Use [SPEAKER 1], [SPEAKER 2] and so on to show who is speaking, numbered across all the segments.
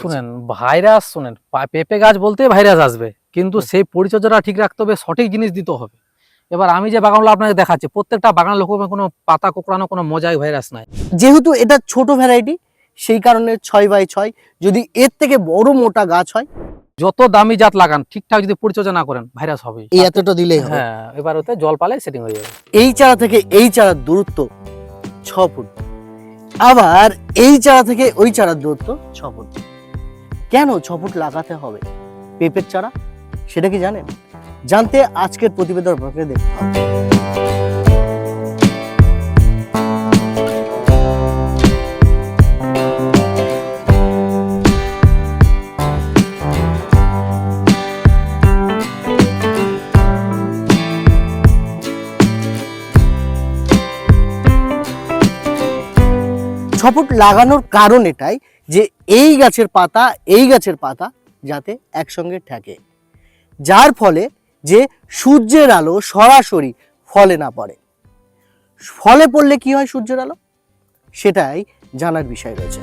[SPEAKER 1] শুনেন ভাইরাস শুনেন পেঁপে গাছ বলতে ভাইরাস আসবে কিন্তু সেই পরিচর্যাটা ঠিক রাখতে হবে সঠিক জিনিস দিতে হবে। এবার আমি যে বাগানগুলো আপনাকে দেখাচ্ছি প্রত্যেকটা বাগান লোক কোনো পাতা কোকড়ানো কোনো মজাই ভাইরাস নাই।
[SPEAKER 2] যেহেতু এটা ছোট ভ্যারাইটি সেই কারণে ছয় বাই ছয় যদি এর থেকে বড় মোটা গাছ হয়
[SPEAKER 1] যত দামি জাত লাগান ঠিকঠাক যদি পরিচর্যা না করেন ভাইরাস হবে
[SPEAKER 2] এই এতটা দিলেই
[SPEAKER 1] হ্যাঁ এবার ওতে জল পালে সেটিং হয়ে যাবে।
[SPEAKER 2] এই চারা থেকে এই চারার দূরত্ব ছ ফুট। আবার এই চারা থেকে ওই চারার দূরত্ব ছ ফুট। কেন ফুট লাগাতে হবে? পেঁপের চারা? সেটা কি জানেন? জানতে আজকের প্রতিবেদন আপনাকে দেখতে হবে ফুট লাগানোর কারণ এটাই যে এই গাছের পাতা, এই গাছের পাতা যাতে একসঙ্গে ঠেকে। যার ফলে যে সূর্যের আলো সরাসরি ফলে না পড়ে। ফলে পড়লে কি হয় সূর্যের আলো? সেটাই জানার বিষয় রয়েছে।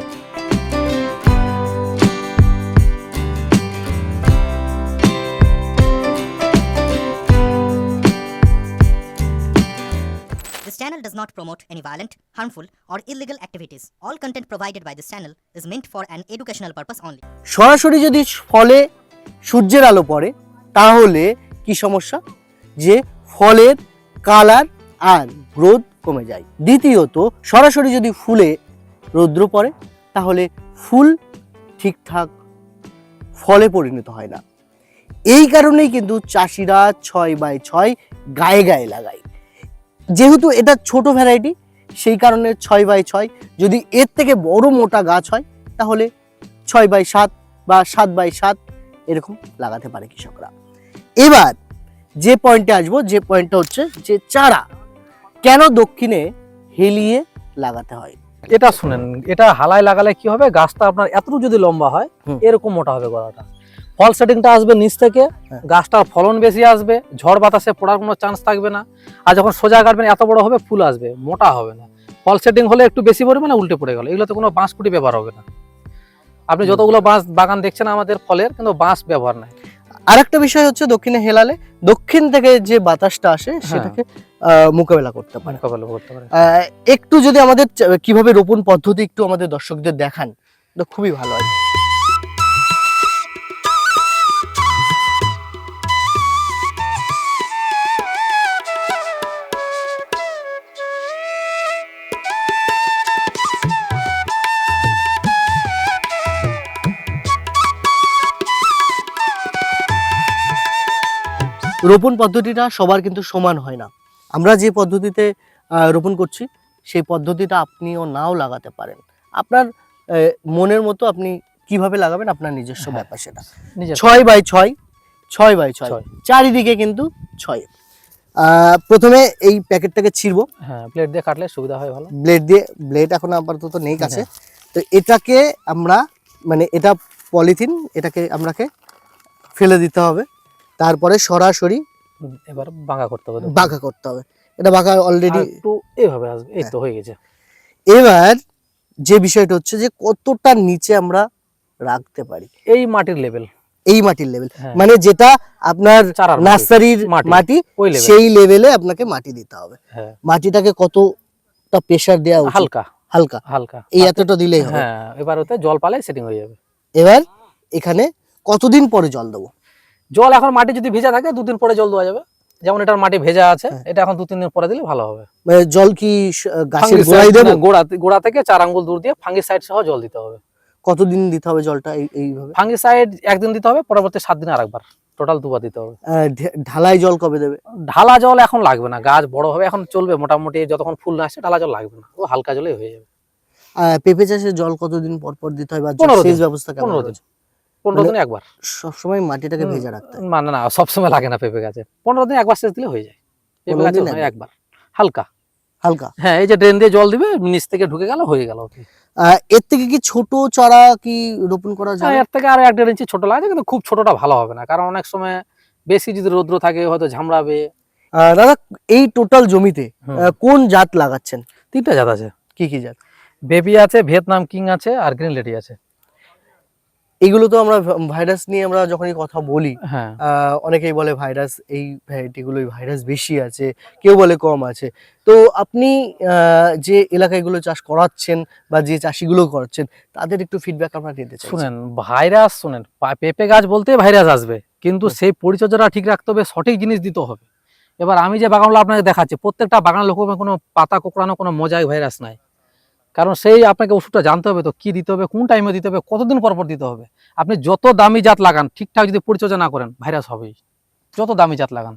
[SPEAKER 3] Channel does not promote any violent, harmful, or illegal activities. All content provided by this channel is meant for an educational purpose only.
[SPEAKER 2] সরাসরি যদি ফলে সূর্যের আলো পড়ে তাহলে কি সমস্যা যে ফলের কালার আর গ্রোথ কমে যায় দ্বিতীয়ত সরাসরি যদি ফুলে রৌদ্র পড়ে তাহলে ফুল ঠিকঠাক ফলে পরিণত হয় না এই কারণেই কিন্তু চাষিরা ছয় বাই ছয় গায়ে গায়ে লাগায় যেহেতু এটা ছোট ভ্যারাইটি সেই কারণে ছয় বাই ছয়। যদি এর থেকে বড় মোটা গাছ হয় তাহলে ছয় বাই সাত বা সাত বাই সাত এরকম লাগাতে পারে কৃষকরা। এবার যে পয়েন্টে আসব যে পয়েন্টটা হচ্ছে যে চারা কেন দক্ষিণে হেলিয়ে লাগাতে হয়?
[SPEAKER 1] এটা শুনেন এটা হালায় লাগালে কি হবে? গাছটা আপনার এতটুকু যদি লম্বা হয় এরকম মোটা হবে গলাটা। ফল সেটিংটা আসবে নিচ থেকে
[SPEAKER 2] হ্যাঁ।
[SPEAKER 1] গাছটার ফলন বেশি আসবে ঝড় বাতাসে পড়ার কোনো চান্স থাকবে না আর যখন সোজা কাটবেন এত বড় হবে ফুল আসবে মোটা হবে না। ফল সেটিং হলে একটু বেশি পরিমাণে উল্টে পড়ে গেল এগুলোতে কোনো বাঁশ কুটি ব্যবহার হবে না। আপনি যতগুলো বাঁশ বাগান দেখছেন আমাদের ফলের কিন্তু বাঁশ ব্যবহার নাই।
[SPEAKER 2] আরেকটা বিষয় হচ্ছে দক্ষিণে হেলালে দক্ষিণ থেকে যে বাতাসটা আসে সেটাকে আহ, মোকাবেলা করতে পারে।
[SPEAKER 1] মোকাবেলা করতে পারে।
[SPEAKER 2] আহ, একটু যদি আমাদের কীভাবে রোপণ পদ্ধতি একটু আমাদের দর্শকদের দেখান তো খুবই ভালো হয়। রোপণ পদ্ধতিটা সবার কিন্তু সমান হয় না। আমরা যে পদ্ধতিতে রোপণ করছি সেই পদ্ধতিটা আপনিও নাও লাগাতে পারেন। আপনার মনের মতো আপনি কীভাবে লাগাবেন আপনার নিজস্ব
[SPEAKER 1] হ্যাঁ।
[SPEAKER 2] ব্যাপার সেটা। ছয় বাই ছয় ছয় বাই ছয়। চারিদিকে কিন্তু ছয়। প্রথমে এই প্যাকেটটাকে ছিড়বো।
[SPEAKER 1] হ্যাঁ প্লেট দিয়ে কাটলে সুবিধা হয় ভালো।
[SPEAKER 2] ব্লেড দিয়ে ব্লেড এখন আপাতত নেই কাছে।
[SPEAKER 1] হ্যাঁ।
[SPEAKER 2] তো এটাকে আমরা মানে এটা পলিথিন এটাকে আমরাকে ফেলে দিতে হবে। তারপরে সরাসরি
[SPEAKER 1] এবার বাঁকা করতে হবে
[SPEAKER 2] বাঁকা করতে হবে। এটা বাঁকা অলরেডি
[SPEAKER 1] একটু এইভাবে আসবে এই তো হয়ে। গেছে।
[SPEAKER 2] এবার যে বিষয়টা হচ্ছে যে কতটা নিচে আমরা রাখতে পারি।
[SPEAKER 1] এই মাটির লেভেল
[SPEAKER 2] এই মাটির লেভেল
[SPEAKER 1] হ্যাঁ।
[SPEAKER 2] মানে যেটা আপনার নার্সারির
[SPEAKER 1] মাটি।
[SPEAKER 2] সেই লেভেলে আপনাকে মাটি দিতে হবে।
[SPEAKER 1] হ্যাঁ।
[SPEAKER 2] মাটিটাকে কতটা প্রেসার দেওয়া উচিত?
[SPEAKER 1] হালকা।
[SPEAKER 2] হালকা।
[SPEAKER 1] হালকা।
[SPEAKER 2] এই এতটা দিলেই হবে।
[SPEAKER 1] হ্যাঁ এবার ওতে জল পালে সেটিং হয়ে যাবে।
[SPEAKER 2] এবার এখানে কতদিন পরে জল দেবো?
[SPEAKER 1] জল এখন মাটি যদি ভেজা থাকে দুদিন পরে জল দেওয়া যাবে। যেমন এটার মাটি ভেজা আছে
[SPEAKER 2] হ্যাঁ।
[SPEAKER 1] এটা এখন দু তিন দিন পরে দিলে ভালো হবে।
[SPEAKER 2] মানে জল কি গাছের গোড়ায় দেবো?
[SPEAKER 1] গোড়া গোড়া থেকে চার আঙ্গুল দূর দিয়ে ফাঙ্গিসাইড সহ জল দিতে হবে।
[SPEAKER 2] কতদিন দিতে হবে জলটা এই- এইভাবে?
[SPEAKER 1] ফাঙ্গিসাইড একদিন দিতে হবে পরবর্তী সাত দিন আরেকবার। টোটাল দুবার দিতে হবে।
[SPEAKER 2] ঢালাই জল কবে দেবে?
[SPEAKER 1] ঢালা জল এখন লাগবে না গাছ বড় হবে এখন চলবে মোটামুটি যতক্ষণ ফুল না আসছে ঢালা জল লাগবে না। ও হালকা জলে হয়ে যাবে।
[SPEAKER 2] পেঁপে চাষে জল কতদিন পর পর দিতে হয় বা সেচ ব্যবস্থা কেমন
[SPEAKER 1] পনেরো দিন
[SPEAKER 2] মানে-
[SPEAKER 1] দিনে একবার।
[SPEAKER 2] সবসময় মাটিটাকে। ভেজা রাখতে
[SPEAKER 1] মানে না সবসময় লাগে না পেঁপে গাছে। পনেরো দিন একবার সেচ দিলে হয়ে যায়। পেঁপে গাছে
[SPEAKER 2] একবার।
[SPEAKER 1] হালকা।
[SPEAKER 2] হালকা?
[SPEAKER 1] হ্যাঁ এই যে ড্রেন দিয়ে জল দিবে নিচ থেকে ঢুকে গেল হয়ে গেল
[SPEAKER 2] এর থেকে কি ছোট চারা কি রোপণ করা
[SPEAKER 1] হ্যাঁ,
[SPEAKER 2] যায়
[SPEAKER 1] এর থেকে আরও এক দেড় ইঞ্চি ছোট লাগে কিন্তু খুব ছোটটা ভালো হবে না। কারণ অনেক সময় বেশি যদি রৌদ্র থাকে হয়তো ঝামড়াবে।
[SPEAKER 2] দাদা এই টোটাল জমিতে কোন জাত লাগাচ্ছেন?
[SPEAKER 1] তিনটা জাত আছে।
[SPEAKER 2] কি কি জাত?
[SPEAKER 1] বেবি আছে ভিয়েতনাম কিং আছে আর গ্রিন লেডি আছে।
[SPEAKER 2] এগুলো তো আমরা ভাইরাস নিয়ে আমরা যখনই কথা বলি
[SPEAKER 1] হ্যাঁ।
[SPEAKER 2] অনেকেই বলে ভাইরাস এই ভ্যারাইটিগুলোই ভাইরাস বেশি আছে কেউ বলে কম আছে। তো আপনি আহ, যে এলাকাগুলো চাষ করাচ্ছেন বা যে চাষিগুলো করাচ্ছেন তাদের একটু ফিডব্যাক আমরা নিতে চাই
[SPEAKER 1] শুনেন ভাইরাস শুনেন পেঁপে গাছ বলতে ভাইরাস আসবে কিন্তু সেই পরিচর্যাটা ঠিক রাখতে হবে সঠিক জিনিস দিতে হবে। এবার আমি যে বাগানগুলো আপনাকে দেখাচ্ছি প্রত্যেকটা বাগান লোক কোনো পাতা কোকড়ানো কোনো মজাই ভাইরাস নাই। কারণ সেই আপনাকে ওষুধটা জানতে হবে তো কী দিতে হবে কোন টাইমে দিতে হবে কতদিন পর পর দিতে হবে। আপনি যত দামি জাত লাগান ঠিকঠাক যদি পরিচর্যা না করেন ভাইরাস হবেই। যত দামি জাত লাগান।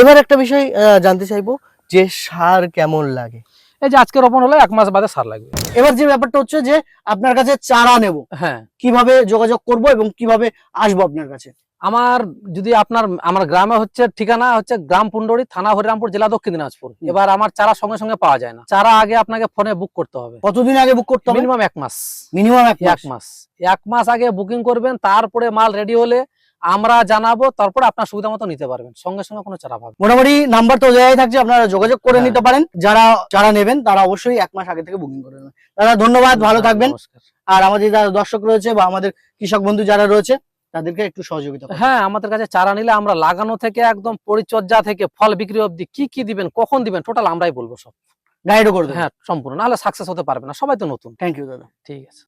[SPEAKER 2] এবার একটা বিষয় জানতে চাইব যে সার কেমন লাগে?
[SPEAKER 1] এই যে আজকে রোপণ হলে এক মাস বাদে সার লাগবে।
[SPEAKER 2] এবার যে ব্যাপারটা হচ্ছে যে আপনার কাছে চারা নেব।
[SPEAKER 1] হ্যাঁ।
[SPEAKER 2] কীভাবে যোগাযোগ করব এবং কীভাবে আসব আপনার কাছে?
[SPEAKER 1] আমার যদি আপনার আমার গ্রামে হচ্ছে ঠিকানা হচ্ছে গ্রাম পুন্ডরি থানা হরিরামপুর জেলা দক্ষিণ দিনাজপুর। এবার আমার চারা সঙ্গে সঙ্গে পাওয়া যায় না। চারা আগে আপনাকে ফোনে বুক করতে হবে।
[SPEAKER 2] কতদিন আগে বুক করতে হবে?
[SPEAKER 1] মিনিমাম এক মাস।
[SPEAKER 2] মিনিমাম এক
[SPEAKER 1] এক মাস। এক মাস আগে বুকিং করবেন তারপরে মাল রেডি হলে আমরা জানাব তারপরে আপনার সুবিধা মতো নিতে পারবেন। সঙ্গে সঙ্গে কোনো চারা পাবেন
[SPEAKER 2] মোটামুটি নাম্বার তো দেওয়াই থাকছে আপনারা যোগাযোগ করে
[SPEAKER 1] হ্যাঁ।
[SPEAKER 2] নিতে পারেন। যারা যারা নেবেন তারা অবশ্যই এক মাস আগে থেকে বুকিং করে নেবেন। দাদা ধন্যবাদ ভালো থাকবেন। আর আমাদের যারা দর্শক রয়েছে বা আমাদের কৃষক বন্ধু যারা রয়েছে তাদেরকে একটু সহযোগিতা।
[SPEAKER 1] হ্যাঁ আমাদের কাছে চারা নিলে আমরা লাগানো থেকে একদম পরিচর্যা থেকে ফল বিক্রি অবধি কি কি দিবেন কখন দিবেন টোটাল আমরাই বলব সব।
[SPEAKER 2] গাইডও করে দেবেন
[SPEAKER 1] হ্যাঁ সম্পূর্ণ। নাহলে সাকসেস হতে পারবে না। সবাই তো নতুন।
[SPEAKER 2] থ্যাংক ইউ দাদা।
[SPEAKER 1] ঠিক আছে।